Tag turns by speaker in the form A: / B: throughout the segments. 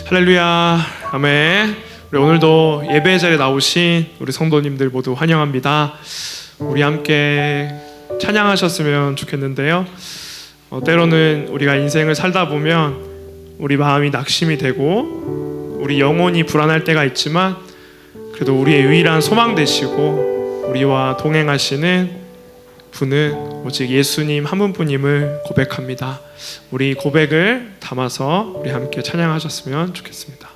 A: 할렐루야. 아멘. 우리 오늘도 예배 자리에 나오신 우리 성도님들 모두 환영합니다. 우리 함께 찬양하셨으면 좋겠는데요. 어, 때로는 우리가 인생을 살다 보면 우리 마음이 낙심이 되고 우리 영혼이 불안할 때가 있지만 그래도 우리의 유일한 소망 되시고 우리와 동행하시는 분은 오직 예수님 한 분뿐임을 고백합니다. 우리 고백을 담아서 우리 함께 찬양하셨으면 좋겠습니다.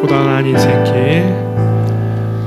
A: 고단한 인생길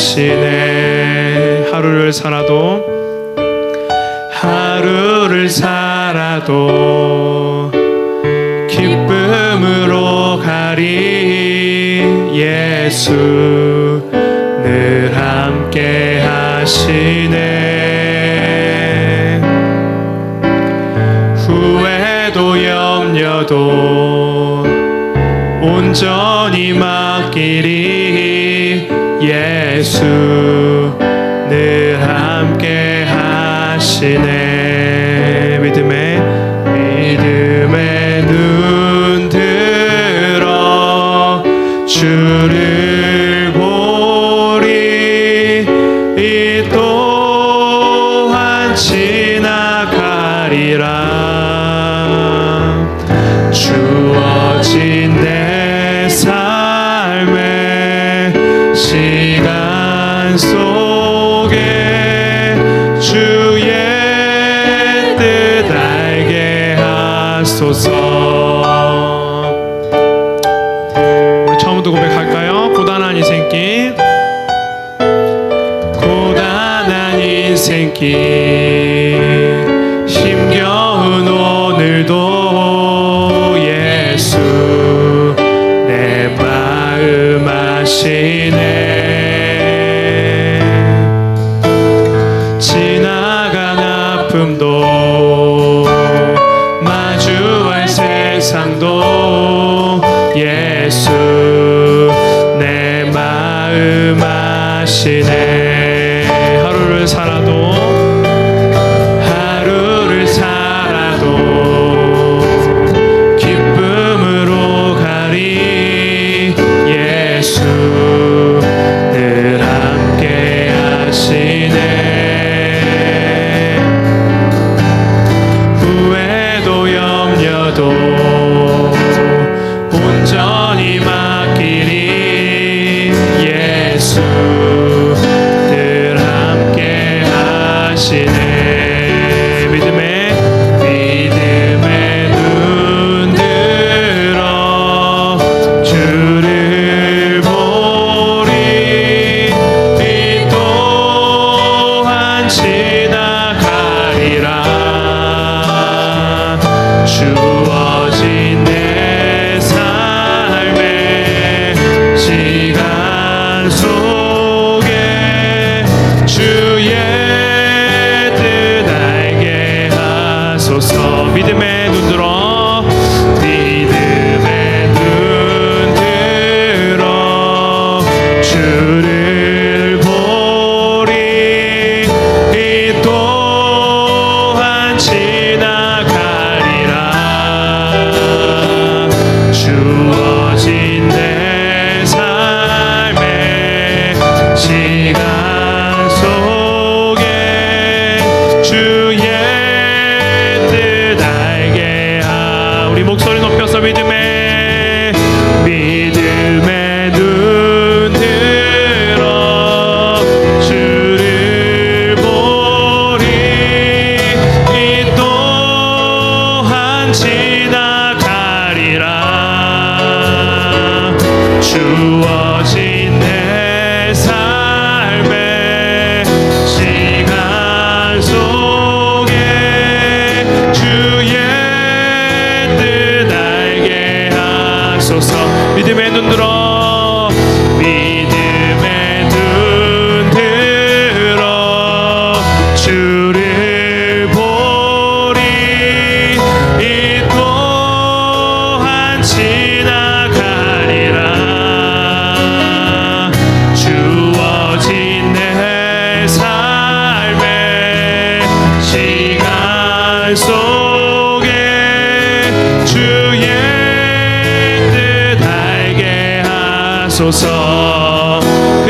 A: 아시네 하루를 살아도 하루를 살아도 기쁨으로 가리 예수 늘 함께 하시 하시네 믿음의 믿음의 눈 들어 주 하소서. 우리 처음부터 고백할까요? 고단한 인생길. 고단한 인생길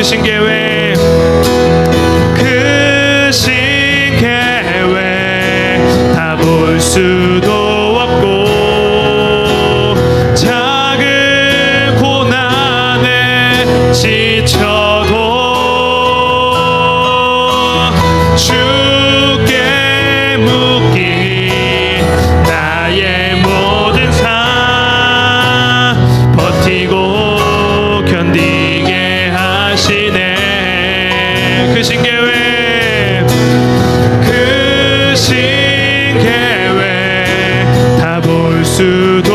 A: 크신 계획 크신 계획 다 볼 수도 볼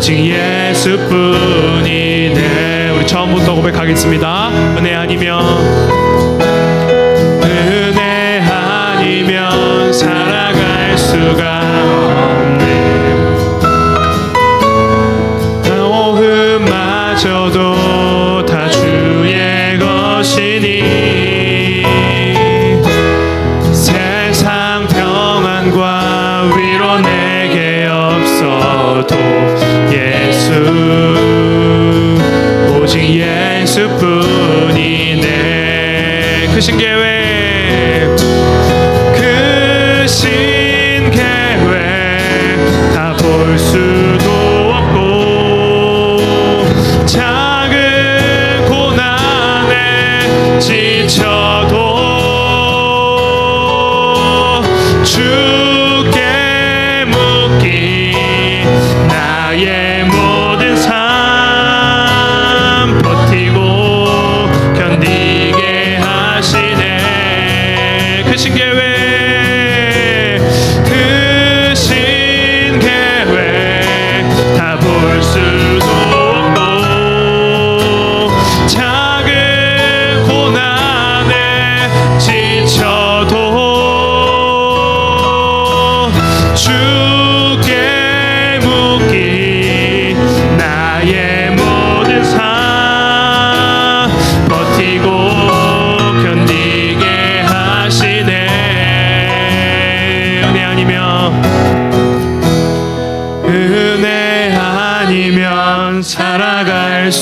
A: 오직 예수뿐이네 우리 처음부터 고백하겠습니다. 은혜 아니면 은혜 아니면 살아갈 수가 예수뿐이네 크신 계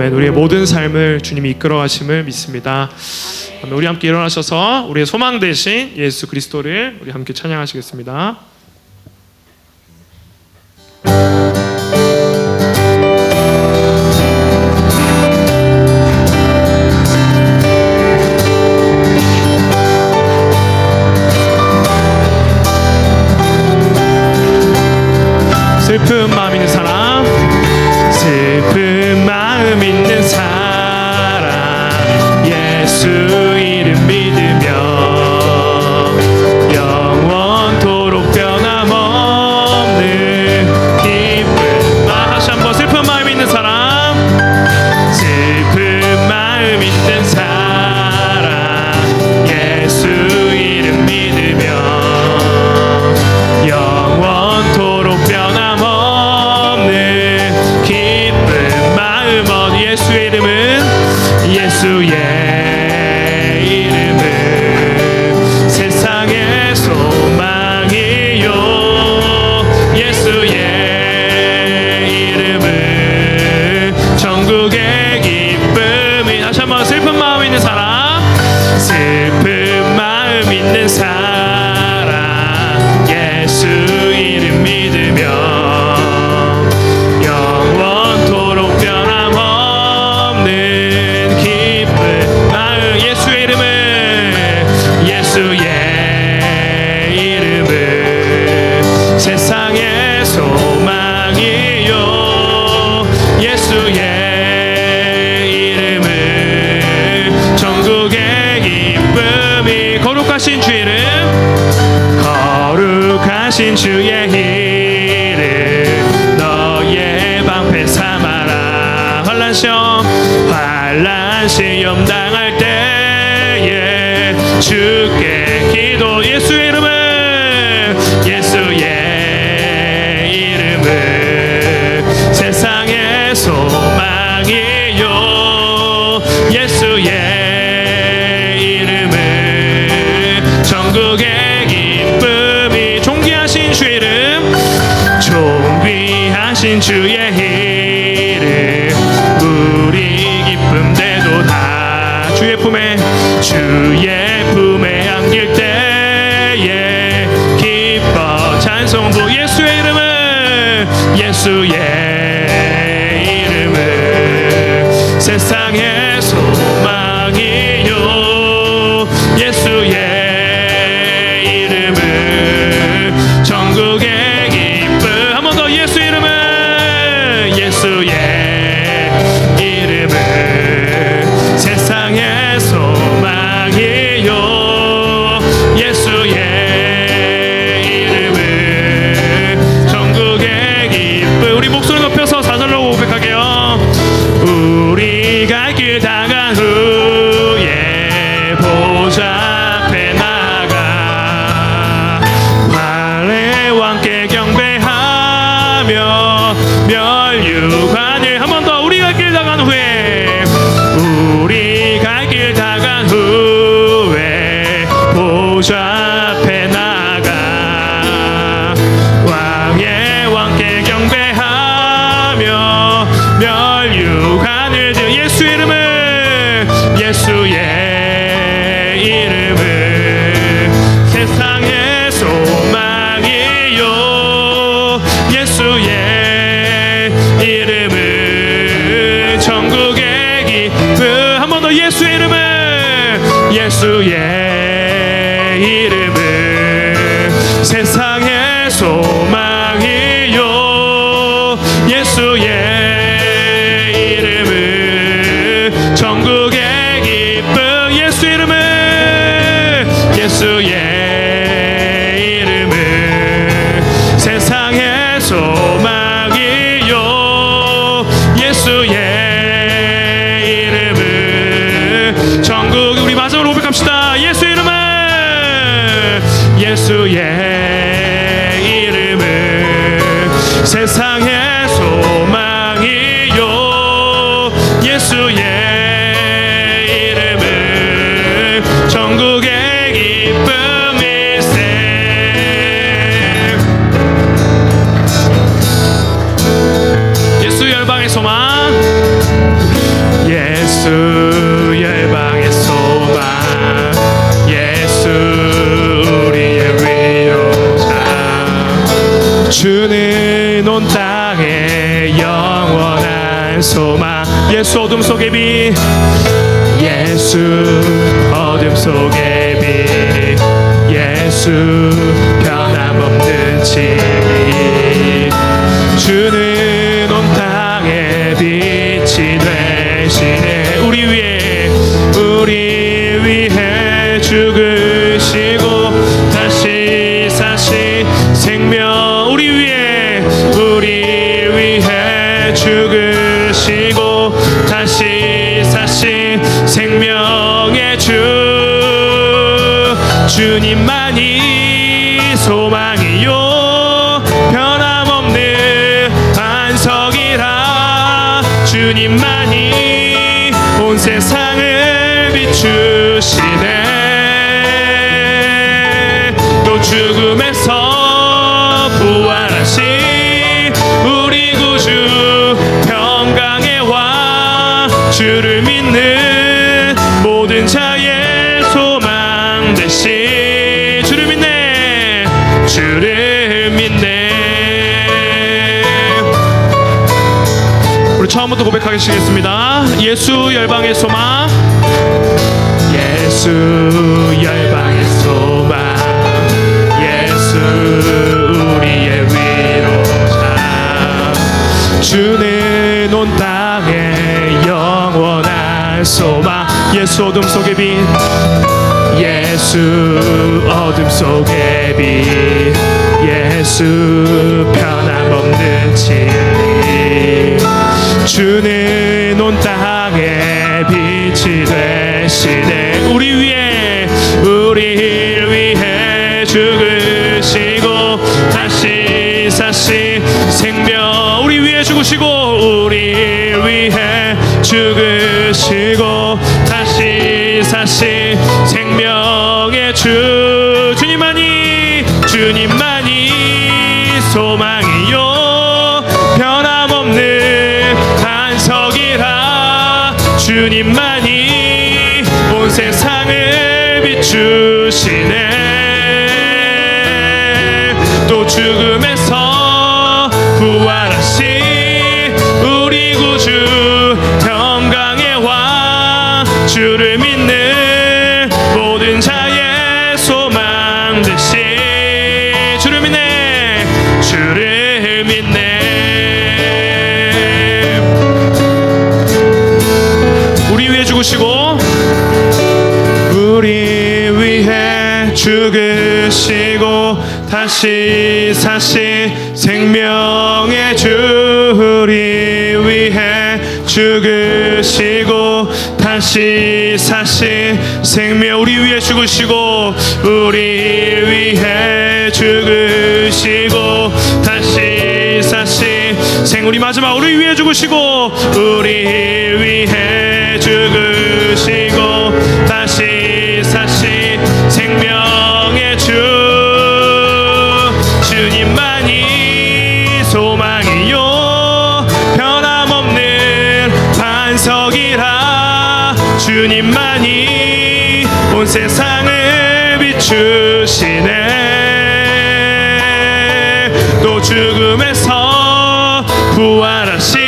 A: 아멘. 우리의 모든 삶을 주님이 이끌어 가심을 믿습니다. 아멘. 우리 함께 일어나셔서 우리의 소망 대신 예수 그리스도를 우리 함께 찬양하시겠습니다 세상의 소망이요. 예수의 이름을 전국의 기쁨이 거룩하신 주 이름 거룩하신 주의 이름 너의 방패 삼아라. 환란 시험 환란 시험 당할 이름. 존귀하신 주의 이름. 우리 기쁨대도 다 주의 품에 주의 품에 안길 때에 기뻐 찬송 부 예수의 이름을 예수의 이름을 세상에 예수의 이름을 세상 주님만이 소망이요. 변함없는 반석이라. 주님만이 온 세상을 비추시네. 또 죽음에서 처음부터 고백하시겠습니다. 예수 열방의 소망. 예수 열방의 소망. 예수 우리의 위로자. 주는 온 땅에 영원한 소망. 예수 어둠 속의 빛. 예수 어둠 속의 빛. 예수 변함없는 진리. 주는 온 땅에 빛이 되시네. 우리 위해 우리를 위해 죽으시고 다시 사신 생명 우리 위해 죽으시고 우리를 위해 죽으시고 다시 사신 생명의 주 주님만이 주님만이 소망 주님만이 온 세상을 비추시네. 또 죽음에서 부활하신 우리 구주 평강의 왕 주를 믿는 우리 위해 죽으시고 다시 사신 생명의 주 우리 위해 죽으시고 다시 사신 생명 우리 위해 죽으시고 우리 위해 죽으시고 다시 사신 생 우리 마지막 우리 위해 죽으시고 우리 위해 죽으시고 주님만이 온 세상을 비추시네. 또 죽음에서 부활하신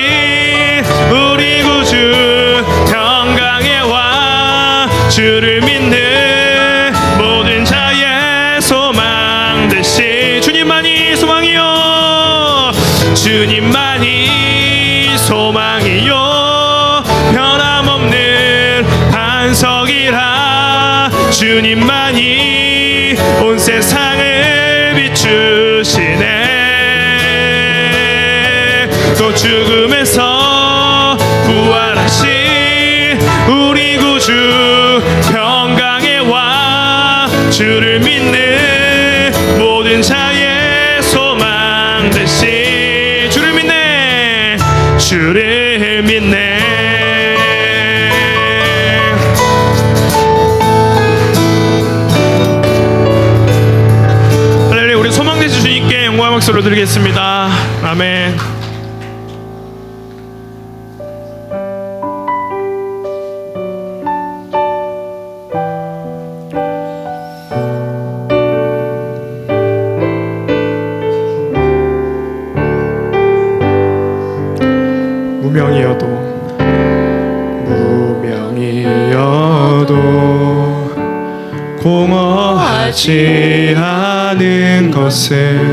A: 우리 구주 평강의 왕 주를 믿는 모든 자의 소망 되시. 주님만이 소망이요. 주님만이 소망이요 주님만이 온 세상을 비추시네. 또 죽음에서 부활하신 우리 구주 평강의 왕 주를 믿는 모든 자의 소망 되시 주를 믿네. 주를 믿네 드리겠습니다. 아멘. 무명이어도 무명이어도 공허하지 않은 것은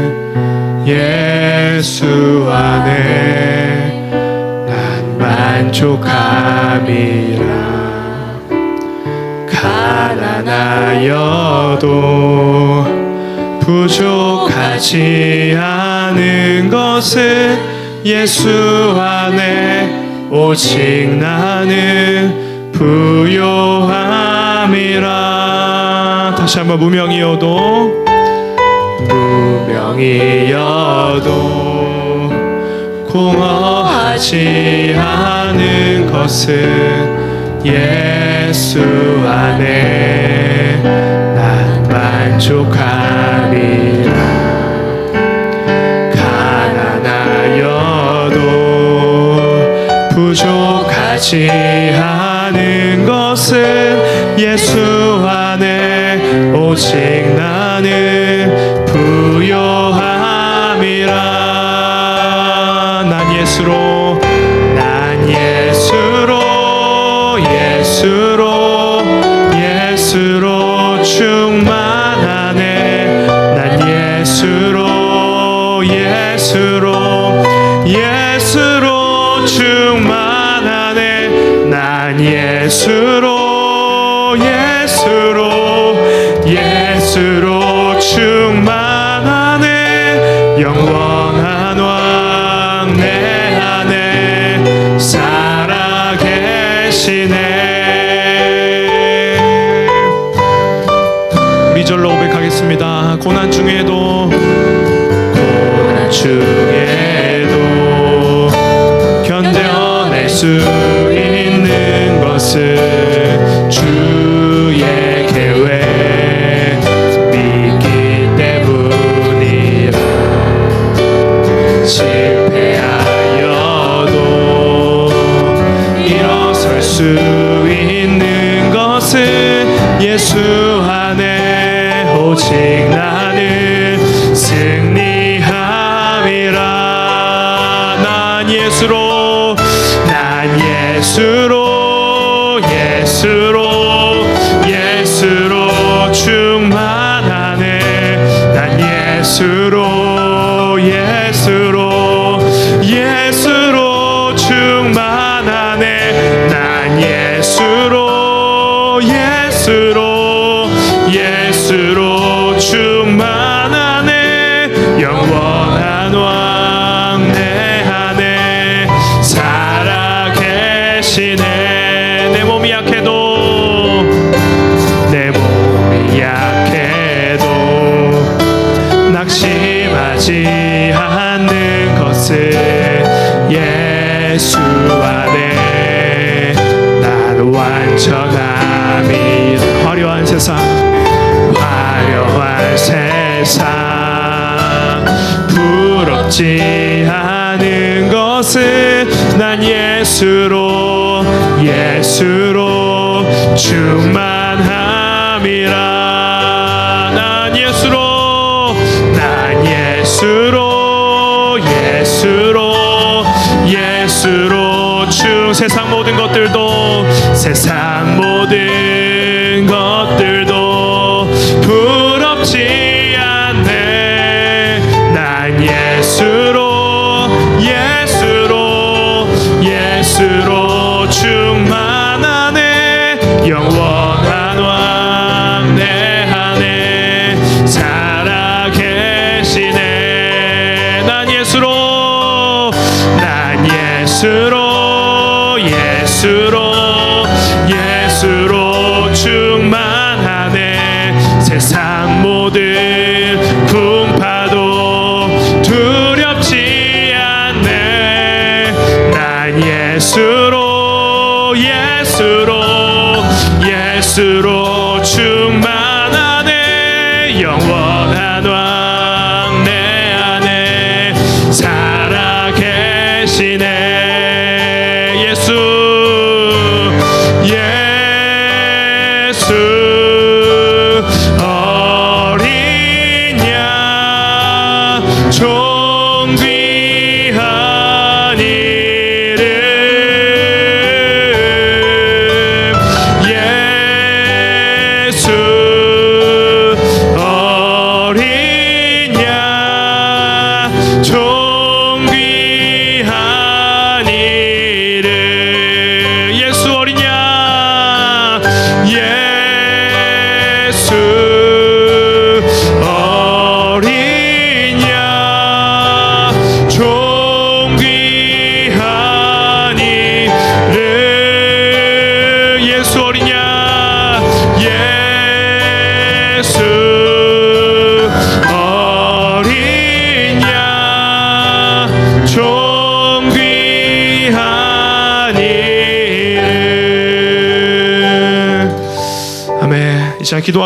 A: 예수 안에 난 만족함이라. 가난하여도 부족하지 않은 것은 예수 안에 오직 나는 부요함이라. 다시 한번 무명이어도. 무 명이어도 공허하지 않은 것은 예수 안에 난 만족함이라. 가난하여도 부족하지 않은 것은 예수 안에 오직 나는 우리 절로 고백하겠습니다. 고난 중에도 고난 중에도 견뎌낼 수 있는 것은 주의 계획 믿기 때문이라. 실패하여도 일어설 수 있는 것은 예수 나는 승리함이라. 난 예수로 난 예수로 예수로 예수로 충만하네. 난 예수로 예수로 않은 것은 난 예수로 예수로 충만함이라. 난 예수로 난 예수로 예수로 예수로. 충 세상 모든 것들도 세상 모든 것들 예수로 예수로 충만하네. 세상 모든 풍파도 두렵지 않네. 난 예수로 예수로 예수로 이름 아멘 이 시간 기도